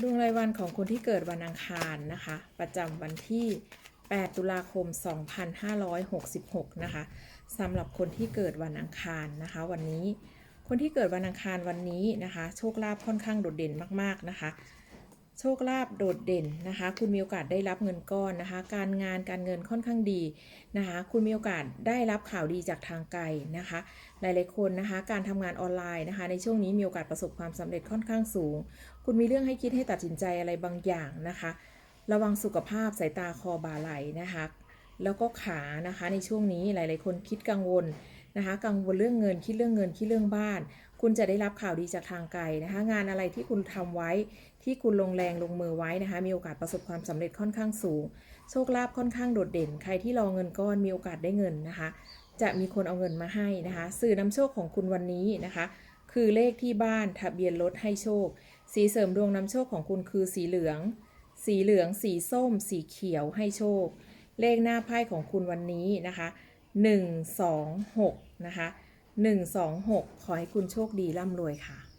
ดวงรายวันของคนที่เกิดวันอังคารนะคะ ประจำวันที่ 8 ตุลาคม 2566 นะคะสำหรับคนที่เกิดวันอังคารนะคะ วันนี้คนที่เกิดวันอังคารวันนี้นะคะ โชคลาภค่อนข้างโดดเด่นมากๆนะคะ โชคลาภโดดเด่นนะคะ คุณมีโอกาสได้รับเงินก้อนนะคะ การงานการเงินค่อนข้างดีนะคะ คุณมีโอกาสได้รับข่าวดีจากทางไกลนะคะ หลายๆคนนะคะ การทำงานออนไลน์นะคะ ในช่วงนี้มีโอกาสประสบความสำเร็จค่อนข้างสูง คุณมีเรื่องให้คิดให้ตัดสินใจอะไรบางอย่างนะคะ ระวังสุขภาพสายตาคอบ่าไหลนะคะ แล้วก็ขานะคะในช่วงนี้หลาย ๆ คนคิดกังวลนะคะ กังวลเรื่องเงินคิดเรื่องเงินคิดเรื่องบ้าน คุณจะได้รับข่าวดีจากทางไกลนะคะ งานอะไรที่คุณทำไว้ที่คุณลงแรงลงมือไว้นะคะ มีโอกาสประสบความสำเร็จค่อนข้างสูง โชคลาภค่อนข้างโดดเด่น ใครที่รอเงินก้อนมีโอกาสได้เงินนะคะ จะมีคนเอาเงินมาให้นะคะ สื่อนำโชคของคุณวันนี้นะคะ คือเลขที่บ้านทะเบียนรถให้โชค สีเสริมดวงนำโชคของคุณคือสีเหลือง สีเหลือง สีส้ม สีเขียวให้โชค เลขหน้าไพ่ของคุณวันนี้นะคะ 1 2 6 นะคะ 1 2 6 ขอให้คุณโชคดีร่ำรวยค่ะ